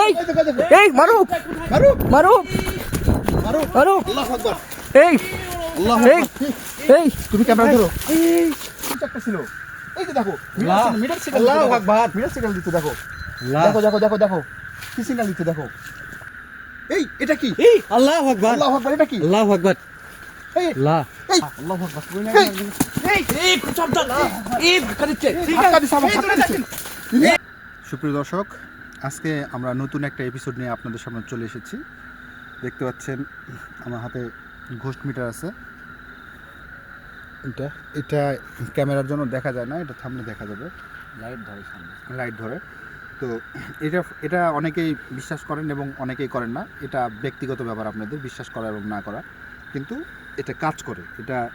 এই এই মারুক মারুক মারুক মারুক মারুক আল্লাহু আকবার। এই আল্লাহু এই এই। তুমি ক্যামেরা ধরো। এই একটা ছিল। এই যে দেখো। মিটার সিগন্যাল আল্লাহু আকবার। মিটার সিগন্যাল দিতে দেখো। দেখো দেখো দেখো দেখো। কি সিগন্যাল দিতে দেখো। এই এটা কি? এই আল্লাহ আকবার। আল্লাহু আকবার এটা কি? আল্লাহ আকবার। এই আল্লাহ এই। আল্লাহু আকবার। এই। এই এই সাবধান। এই। সুপ্রিয় দর্শক আজকে আমরা নতুন একটা এপিসোড নিয়ে আপনাদের সামনে চলে এসেছি। দেখতে পাচ্ছেন আমার হাতে ঘোস্ট মিটার আছে। এটা এটা ক্যামেরার জন্য দেখা যায় না এটা সামনে দেখা যাবে। লাইট ধরে সামনে। লাইট ধরে। তো এটা এটা অনেকেই বিশ্বাস করেন এবং অনেকেই করেন না। এটা ব্যক্তিগত ব্যাপার আপনাদের বিশ্বাস করা এবং না করা। কিন্তু এটা কাজ করে। এটা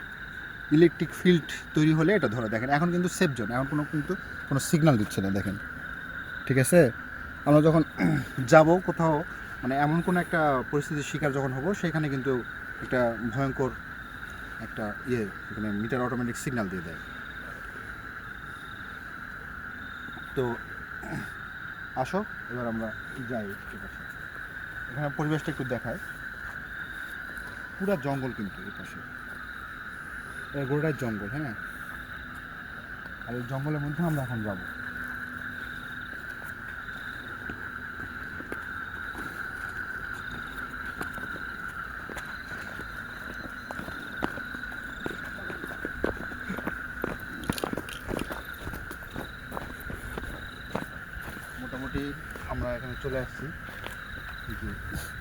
ইলেকট্রিক ফিল্ড তৈরি হলে এটা ধরে দেখেন। এখন কিন্তু সেফ জোন এখন কোনো কিন্তু কোনো সিগন্যাল দিচ্ছে না দেখেন। ঠিক আছে? আমরা যখন যাব কোথাও মানে এমন কোনো একটা পরিস্থিতির শিকার যখন হব, সেখানে কিন্তু একটা ভয়ঙ্কর একটা ইয়ে এখানে মিটার অটোমেটিক সিগন্যাল দিয়ে দেয়। তো আসো, এবার আমরা যাই এখানে পরিবেশটা একটু দেখায়। পুরা জঙ্গল কিন্তু এই পাশে। গোটাই জঙ্গল হ্যাঁ? আর এই জঙ্গলের মধ্যে আমরা এখন যাব মোটামুটি আমরা এই যে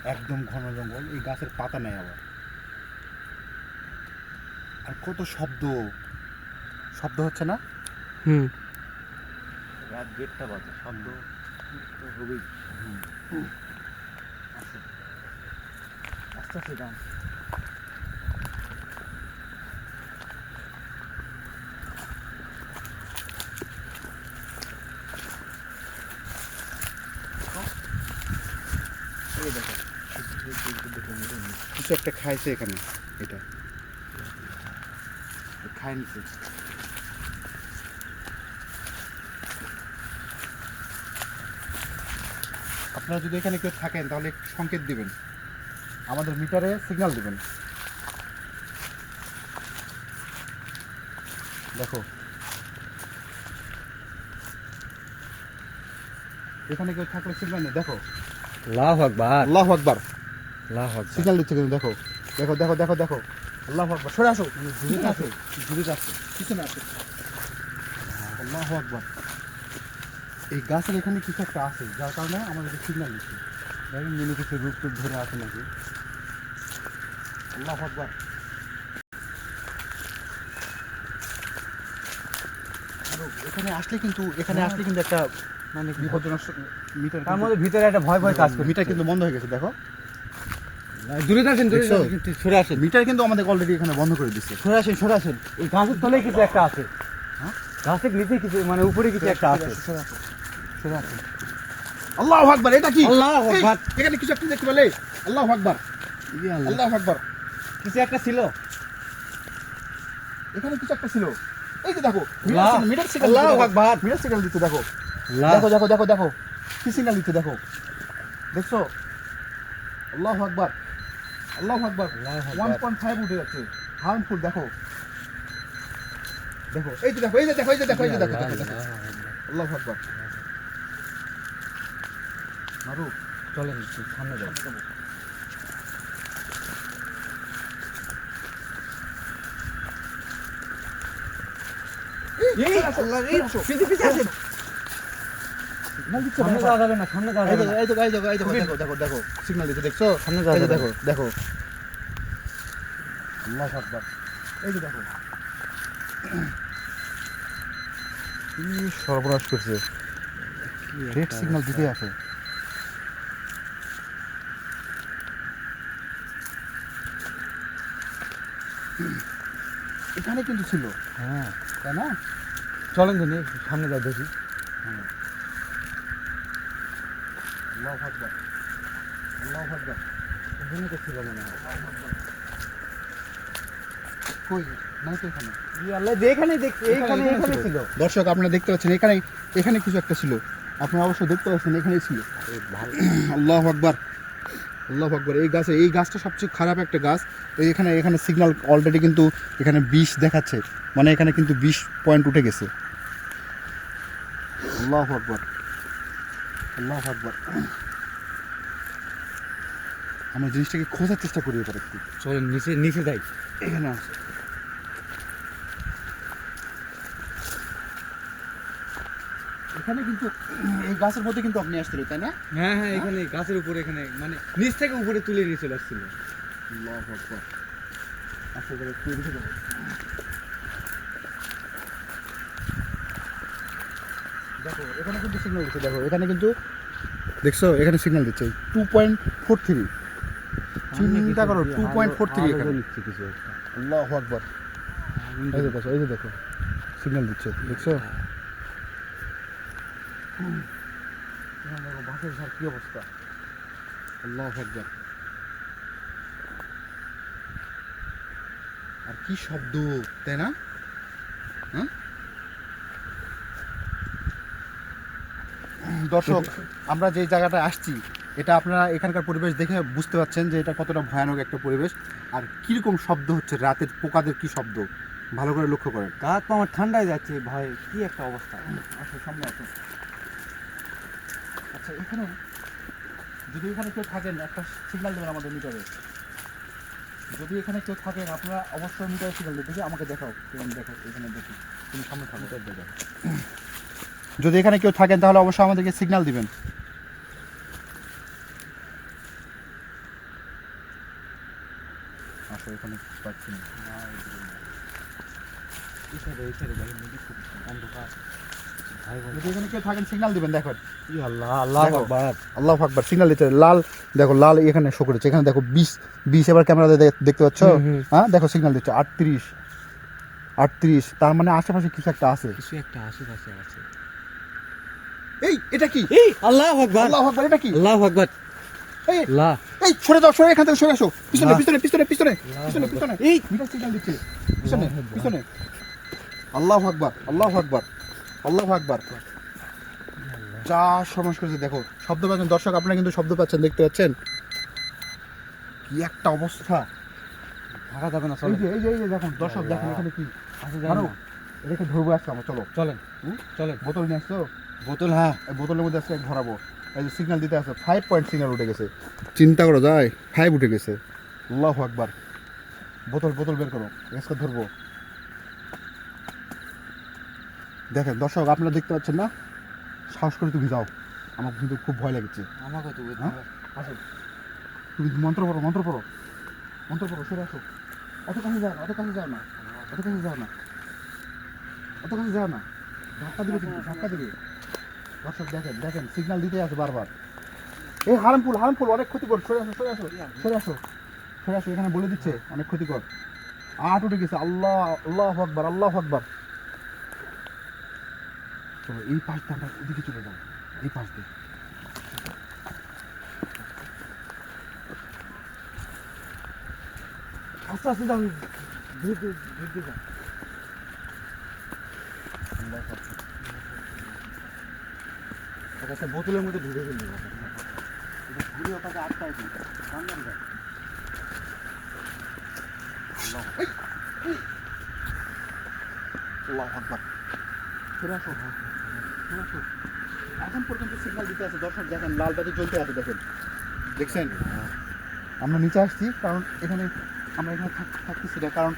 একদম ঘন জঙ্গল এই গাছের পাতা নেয় আবার। আর কত শব্দ। শব্দ হচ্ছে না? হুম। রাত দেড়টা বাজে শব্দ তো হবেই। আস্তে আস্তে যান এই দেখো কিছু একটা খাইছে এখানে এটা। নিছে। আপনারা যদি এখানে কেউ থাকেন তাহলে একটু সংকেত দিবেন। আমাদের মিটারে সিগন্যাল দিবেন। দেখো। এখানে কেউ থাকলে সিগন্যাল নেই। দেখো। আল্লাহু আকবার আল্লাহ আকবার। আল্লাহু আকবার। সিগন্যাল দিচ্ছে কিন্তু দেখো। দেখো দেখো দেখো দেখো। আল্লাহ আকবার। সরে আসো। দূরে আসো দূরে আসো। পিছনে আসো। আল্লাহ আকবার। এই গাছের এখানে কিছু একটা আছে যার কারণে আমাদের সিগন্যাল দিচ্ছে। দেখেন মিনি কিছু রূপ টুপ ধরে আছে নাকি? আল্লাহ আকবার। এখানে আসলে কিন্তু এখানে আসলে কিন্তু একটা মানে বিপজ্জনক মিটার তার মধ্যে ভিতরে একটা ভয় ভয় কাজ করে। মিটার কিন্তু বন্ধ হয়ে গেছে দেখো। দূরে থাকেন দূরে সরে আসেন। মিটার কিন্তু আমাদের অলরেডি এখানে বন্ধ করে দিচ্ছে সরে আসেন সরে আসেন। এই গাছের তলায় কিছু একটা আছে। হ্যাঁ? গাছের নিচে কিছু মানে উপরে কিছু একটা আছে। আল্লাহ আকবার এটা কি? আল্লাহু আকবার। এখানে কিছু একটা দেখতে পেলে? আল্লাহ আকবার। আল্লাহ। আকবার। কিছু একটা ছিল। এখানে কিছু একটা ছিল। এই যে দেখো মিটার সিগন্যাল আল্লাহু আকবার। মিটার সিগন্যাল দিতে দেখো। দেখো দেখো দেখো দেখো। কি সিগন্যাল দিতে দেখো? দেখছ? আল্লাহ আকবার। আল্লাহ আকবার। ওয়ান পয়েন্ট ফাইভ উঠে যাচ্ছে হার্মফুল দেখো দেখো এই যে দেখো এই যে দেখো এই যে দেখো এই যে দেখো আল্লাহ আকবার মারুক চলেন সামনে যাই এই আল্লাহ এই পিছে পিছে আসেন সামনে যাওয়া যাবে না সামনে যাওয়া এই যাবে দেখো না। এই দেখো এই দেখো এই দেখো দেখো দেখো দেখো সিগন্যাল দিচ্ছে দেখছ? সামনে যাওয়া যাবে দেখো দেখো। আল্লাহ আকবার। এই যে দেখো। কি সর্বনাশ করছে। রেড সিগন্যাল দিতে আছে। এখানে কিন্তু ছিল। হ্যাঁ। তাই না? চলেন সামনে যাই দেখি। আল্লাহ আকবার। আল্লাহ আকবার। ওখানে তো ছিল মনে হয়। কই? নাই তো এখানে। আল্লাহ যেখানে দেখছি এইখানে এখানে ছিল। ছিল। দর্শক আপনারা দেখতে পাচ্ছেন এখানে এখানে কিছু একটা ছিল। আপনি অবশ্যই দেখতে পাচ্ছেন এখানেই ছিল। আল্লাহ আকবার। আল্লাহ আকবার। এই গাছে এই গাছটা সবচেয়ে খারাপ একটা গাছ। এই এখানে এখানে সিগনাল অলরেডি কিন্তু এখানে বিষ দেখাচ্ছে। মানে এখানে কিন্তু বিষ পয়েন্ট উঠে গেছে। আল্লাহ আকবার। আল্লাহ আকবার। আমরা জিনিসটাকে খোঁজার চেষ্টা করি এবার একটু। চলেন নিচে নিচে যাই। এখানে আছে এখানে কিন্তু এই গাছের মধ্যে কিন্তু আপনি আসছিল তাই না? হ্যাঁ হ্যাঁ এখানে গাছের উপরে এখানে মানে নিচ থেকে উপরে তুলে নিয়ে চলে আসছিল। আচ্ছা। দেখো এখানে কিন্তু সিগন্যাল দেখো এখানে কিন্তু দেখছ? এখানে সিগন্যাল দিচ্ছে। টু পয়েন্ট ফোর থ্রি চিন্তা করো টু পয়েন্ট ফোর থ্রি এখানে। আল্লাহ আকবার। এই যে দেখো, এই যে দেখো সিগন্যাল দিচ্ছে, দেখছ? বাসের কি অবস্থা আল্লাহ আকবার। আর কি শব্দ, তাই না? হ্যাঁ? দর্শক আমরা যে জায়গাটা আসছি এটা আপনারা এখানকার পরিবেশ দেখে বুঝতে পারছেন যে এটা কতটা ভয়ানক একটা পরিবেশ। আর কীরকম শব্দ হচ্ছে রাতের পোকাদের কি শব্দ? ভালো করে লক্ষ্য করেন। তো আমার ঠান্ডায় যাচ্ছে ভয় কি একটা অবস্থা। আসো সামনে আসো। আচ্ছা এখানে যদি এখানে কেউ থাকেন একটা সিগন্যাল দেবেন আমাদের মিটারে যদি এখানে কেউ থাকেন আপনারা অবশ্যই মিটারে সিগন্যাল দেবেন দেখি আমাকে দেখাও কেমন দেখো এখানে দেখি তুমি সামনে থাকো। দেখাও যদি এখানে কেউ থাকেন তাহলে অবশ্যই আমাদেরকে সিগন্যাল দিবেন। লাল দেখো লাল এখানে শো করেছে। এখানে দেখো বিশ বিশ এবার ক্যামেরাতে দেখতে পাচ্ছ। হ্যাঁ দেখো সিগন্যাল দিচ্ছে। আটত্রিশ আটত্রিশ তার মানে আশেপাশে কিছু একটা আছে। কিছু একটা আশেপাশে আছে। এই এটা কি? এই আল্লাহ আকবার। আল্লাহ আকবার এটা কি? আল্লাহ আকবার। এই আল্লাহ এই সরে যাও সরে এখান থেকে সরে আসো। পিছনে পিছনে পিছনে পিছনে পিছনে পিছনে। এই। মিটার সিগন্যাল দিচ্ছে। পিছনে। পিছনে। আল্লাহ আকবার আল্লাহ আকবার আল্লাহ আকবার। যা সমাজ করেছে দেখো শব্দ পাচ্ছেন। দর্শক আপনারা কিন্তু শব্দ পাচ্ছেন দেখতে পাচ্ছেন। কি একটা অবস্থা। থাকা যাবে না এই যে এই যে এই যে দেখুন দর্শক দেখেন এখানে কি? আসা যাবে আরও না। রেখে ধরবো আজকে আমরা চলো। চলেন? চলেন। বোতল নিয়ে আসছো? বোতল হ্যাঁ এই বোতলের মধ্যে আজকে ধরাবো। এই যে সিগন্যাল দিতে আছে ফাইভ পয়েন্ট সিগন্যাল উঠে গেছে। চিন্তা করো যায় ফাইভ উঠে গেছে। আল্লাহ আকবার। বোতল বোতল বের করো আজকে ধরবো। দেখেন দর্শক আপনারা দেখতে পাচ্ছেন না? সাহস করে তুমি যাও। আমার কিন্তু খুব ভয় লাগছে। আমাকে তো হ্যাঁ? তুমি মন্ত্র পড়ো মন্ত্র পড়ো। মন্ত্র পড়ো সরে আসো। অত কাছে যাও না অত কাছে যাও না অত কাছে যাও না অত কাছে যাও না। ধাক্কা দিবে কিন্তু ধাক্কা দিবে। দর্শক, দেখেন দেখেন সিগন্যাল দিতে আছে বারবার। এই হারামপুল হারামপুল অনেক ক্ষতিকর। সরে আসো সরে আসো সরে আসো সরে আসো, এখানে বলে দিচ্ছে, অনেক ক্ষতিকর। আট উঠে গেছে, আল্লাহ আল্লাহ আকবার আল্লাহ আকবার। চলো এই পাশ দিয়ে আমরা এদিকে চলে যাব, এই পাশ দিয়ে। আস্তে আস্তে যান দ্রুত দ্রুত যান একটা বোতলের মধ্যে ঢুকে ফেলবে। ঘুরে ওটাকে আটকায় দিই সামনে এখন পর্যন্ত সিগন্যাল দিতে আছে দর্শক দেখেন লাল বাতি জ্বলতে আছে দেখেন। দেখছেন? আমরা নিচে আসছি কারণ এখানে আমরা এখানে থাক- থাকতেছি না কারণ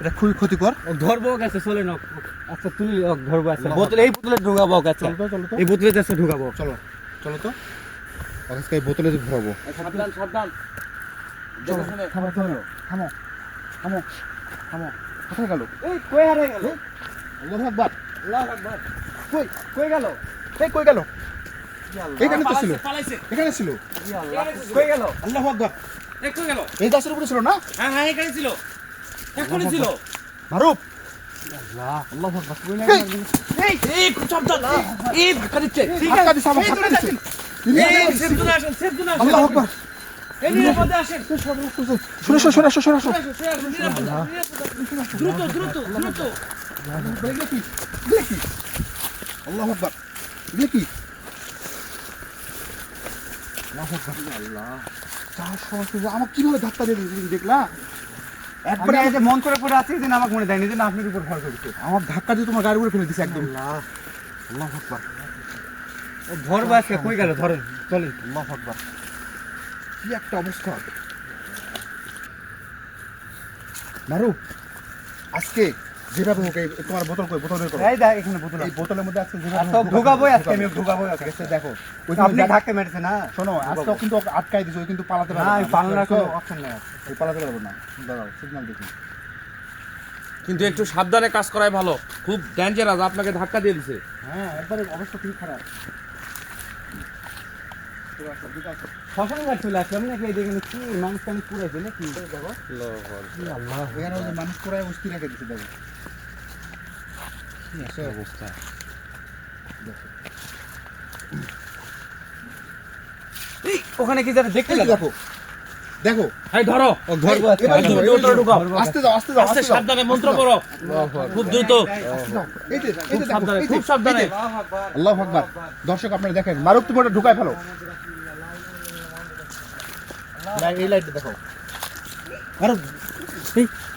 এটা খুবই ক্ষতিকর। ধরবো গেছে চলে না আচ্ছা তুলি ধরবো আচ্ছা। আল্লাহ বোতলে এই বোতলে ঢুকাবো আচ্ছা চলো চলো এই বোতলে আচ্ছা ঢুকাবো। চলো চলো তো। আজকে এই বোতলে ঘুরাবো সাবধান সাবধান। চলো দেখে শুনে। থামো থামো থামো থামো থামো। কোথায় গেল? এই কই হারে গেল? আল্লাহু আকবার। আল্লাহ আকবার। কই কই গেল? এই কই গেল? এখানে তো ছিল। এখানে ছিল। কই গেল? আল্লাহু আকবার। এক গেল। এই গাছের উপরে ছিল না? হ্যাঁ হ্যাঁ এখানে ছিল। এখনই ছিল। মারুফ। আল্লাহ আল্লাহ আকবার কই না এই, এই এই সাবধান এই ধাক্কা দিচ্ছে ঠিক ধাক্কা আছে দিছে আমার ধাক্কা দিছে এই সেফজোনে আসেন সেফজোনে আসেন আল্লাহু আকবার এই নিরাপদে আসেন সরে আসো সরে আসো সরে আসো আসো, সরে আসুন, নিরাপদে, নিরাপদে। দ্রুত দ্রুত দ্রুত দেখি দেখি আল্লাহু আকবার দেখি আল্লাহ চার সময় আমার কীভাবে ধাক্কা দিয়ে দিয়েছে তুমি দেখলা? একবারে এই মন করে পড়ে আছি যে আমাকে মনে দেয়নি যে না আপনার উপর ভর করেছে। আমার ধাক্কা দিয়ে তোমার গাড়ি উপরে ফেলে দিছে একদম। আল্লাহ আকবার। ও ভর বাসকে কই গেল? ধরেন চলেন। আল্লাহ আকবার। কি একটা অবস্থা। মারু আজকে যেভাবে তোমার বোতল কই? বোতল বের করো। এই দেখ এখানে বোতল এই বোতলের মধ্যে তো আজকে আমি। আজকে আছে, দেখো। ওই আপনি আপনি মেরেছে না? শোনো আজকেও কিন্তু আটকাই দিছে কিন্তু পালাতে পারবে না আমি কোনো অপশন নেই ওই পালাতে পারবে না। দাঁড়াও সিগন্যাল দেখি। কিন্তু একটু সাবধানে কাজ করাই ভালো। খুব ডেঞ্জারাস আপনাকে ধাক্কা দিয়ে দিছে। হ্যাঁ একবারে অবস্থা খুবই খারাপ। শ্মশান ঘাট চলে আসলাম নাকি? কি মানুষ টানুষ পুরাইছে নাকি? দেখো আল্লাহ এখানে ওই মানুষ বস্তি রেখে দিচ্ছে দেখো। অবস্থা। ওখানে কি যেটা দেখতে দেখো দেখো। এই ধরো। ধরবো। আস্তে যাও আস্তে যাও আস্তে সাবধানে মন্ত্র করো খুব দ্রুত। খুব সাবধানে আল্লাহু আকবার। দর্শক আপনারা দেখেন মারুক তুমি ওটা ঢুকায় ফেলো। এই লাইটটা দেখো।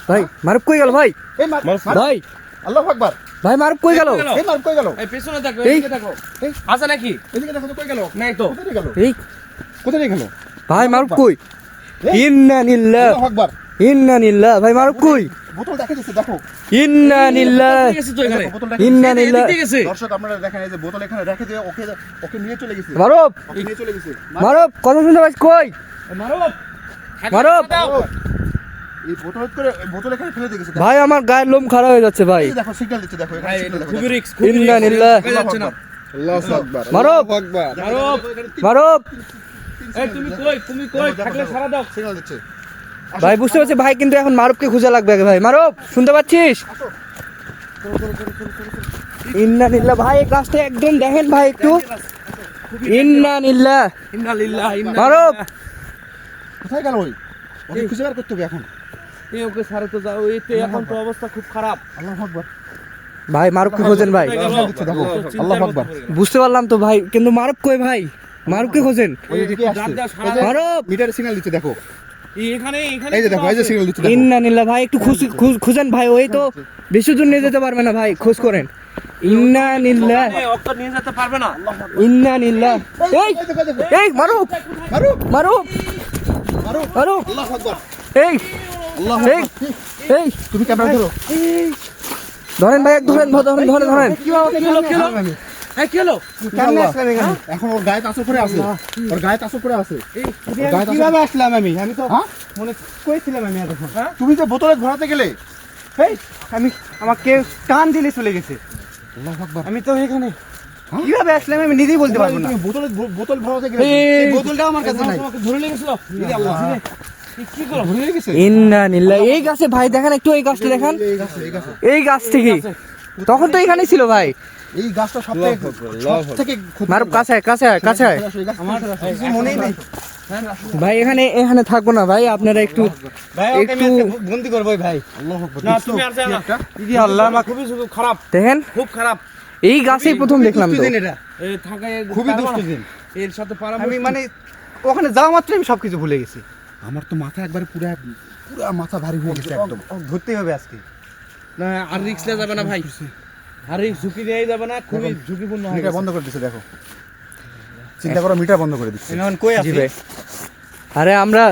ভাই মারুফ কই গেল ভাই? এই ভাই। আল্লাহু আকবার। ভাই মারুফ কই গেল? গেল? এই মারুক কই গেল? এই পেছনে দেখো এদিকে দেখো। আছে নাকি? এদিকে দেখো তো কই গেল। নাই তো। কোথায় গেল? এই। কোথায় গেল? ভাই মারুফ কই? ইন্না নিল্লাহ। আল্লাহু আকবার। ইন্না নিল্লাহ। ভাই মারুফ কই? বোতল দেখা যাচ্ছে দেখো ইন্না নিল্লাহ। বোতল গেছে তো এখানে। বোতল দেখা ইন্না এদিক নিল্লাহ। দিয়ে গেছে। দর্শক আপনারা দেখেন এই যে বোতল এখানে রেখে দিয়ে ওকে ওকে নিয়ে চলে গেছে। মারুফ। নিয়ে চলে গেছে। মারুফ কথা শুনতে পাচ্ছ কই? ভাই আমার গায়ের লোম খারাপ হয়ে যাচ্ছে ভাই। দেখো সিগন্যাল দিচ্ছে দেখো এখানে সিগন্যাল দেখো খুবই রিস্ক ইন্না নিল্লাহ যাচ্ছে না। আল্লাহু আকবার। মারো। আল্লাহু আকবার। মারো। মারুফ! এই তুমি কই তুমি কই? থাকলে সারা দাও। সিগন্যাল দিচ্ছে। ভাই বুঝতে পারছি ভাই কিন্তু এখন মারুফকে খুঁজে লাগবে আগে ভাই। মারুফ শুনতে পাচ্ছিস? ইন্না নিল্লাহ ভাই এই গাছটা একদম দেখেন ভাই একটু। ইন্না নিল্লাহ ইন্না লিল্লাহ ইন্না মারো। লিল্লাহ। কোথায় গেল ওই ওকে খুঁজে বের করতে হবে এখন এই ওকে সারে তো যাও এই তো এখন তো অবস্থা খুব খারাপ আল্লাহু আকবার ভাই মারুফকে খোঁজেন ভাই আল্লাহু আকবার বুঝতে পারলাম তো ভাই কিন্তু মারুফ কই ভাই মারুফকে খোঁজেন ওই দিকে আসছে রাত সারা এই যে মারুফ মিটারে সিগন্যাল দিচ্ছে দেখো এই এখানে এখানে এই যে দেখো এই যে সিগন্যাল দিচ্ছে ইন্না নিল্লাহ ভাই একটু খুশ- খুশ- খুঁজেন ভাই ওই তো বেশি দূর নিয়ে যেতে পারবে না ভাই খোঁজ করেন ইন্না নিল্লাহ নিয়ে যেতে পারবে না ইন্না নিল্লাহ এই এই দেখো দেখো মারুফ মারুক মারুফ মারুফ আল্লাহু এই এই এই। তুমি ক্যামেরা ধরো। ধরেন ভাই এক ধরেন ধরেন ধরেন ধরেন কি হলো কি হলো কি হলো এই কি হলো কেমনে আসলাম এখানে? এখন ওর গায়ে তাসর করে আছে। ওর গায়ে তাসর করে আছে। কীভাবে আসলাম আমি? আমি তো হ্যাঁ? মনে কইছিলাম আমি এতক্ষণ। তুমি যে বোতলে ঘোরাতে গেলে। এই আমি আমাকে টান দিলে চলে গেছে। আল্লাহু আকবার। আমি তো এখানে হ্যাঁ? কীভাবে আসলাম আমি নিজেই বলতে পারব না। বোতলে বোতল ভরাতে গেলে এই, এই বোতলটা আমার কাছে নাই। তোমাকে ধরে লেগেছিল এই আল্লাহ এই কি করো ভরে গেছে? ইন্না নিল্লাহ এই গাছে ভাই দেখেন একটু এই গাছটা দেখেন। এই গাছে থেকে তখন তো এখানেই ছিল ভাই। এই গাছটা সব থেকে সব থেকে ক্ষতি- মারুফ কাছে কাছে কাছে আয়। এই গাছ- আমার কিছু মনেই নেই। ভাই এখানে এখানে থাকব না ভাই আপনারা একটু একটু- বন্দি করব ভাই। আল্লাহু দেখেন। খুব খারাপ। এই গাছেই প্রথম দেখলাম তো। এটা। খুবই দুষ্ট দিন। এর সাথে পারা আমি মানে ওখানে যাওয়া মাত্র আমি সবকিছু ভুলে গেছি। আমার তো মাথা একবারে পুরো পুরো মাথা ভারী হয়ে গেছে একদম। ধরতেই হবে আজকে। না আর রিস্ক নেওয়া যাবে না ভাই। আর রিস্ক ঝুঁকি নেওয়া যাবে না খুবই ঝুঁকিপূর্ণ হয়ে। বন্ধ করে দিছে দেখো। চিন্তা করো মিটার বন্ধ করে দিচ্ছে। আমি এখন কই আছি? ভাই আরে আমরা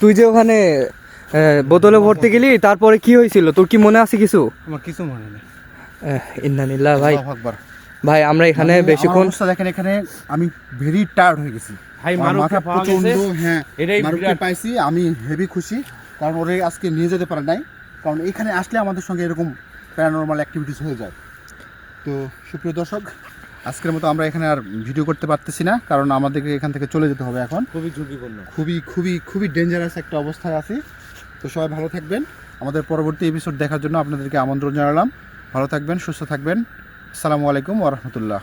তুই যে ওখানে বোতলে ভরতে গেলি তারপরে কি হয়েছিল? তোর কি মনে আছে কিছু? আমার কিছু মনে নেই। আহ, ভাই। ভাই আমরা এখানে মানে বেশিক্ষণ অবস্থা দেখেন এখানে আমি ভেরি টায়ার্ড হয়ে গেছি। ভাই আমার পাওয়া গেছে। হ্যাঁ পাইছি আমি হেভি খুশি কারণ ওরে আজকে নিয়ে যেতে পারে নাই। কারণ এখানে আসলে আমাদের সঙ্গে এরকম প্যারানর্মাল অ্যাক্টিভিটিস হয়ে যায়। তো সুপ্রিয় দর্শক আজকের মতো আমরা এখানে আর ভিডিও করতে পারতেছি না কারণ আমাদেরকে এখান থেকে চলে যেতে হবে এখন। খুবই ঝুঁকিপূর্ণ। খুবই খুবই খুবই ডেঞ্জারাস একটা অবস্থায় আছি। তো সবাই ভালো থাকবেন। আমাদের পরবর্তী এপিসোড দেখার জন্য আপনাদেরকে আমন্ত্রণ জানালাম। ভালো থাকবেন সুস্থ থাকবেন। আসসালামু আলাইকুম ওরহমতুল্লাহ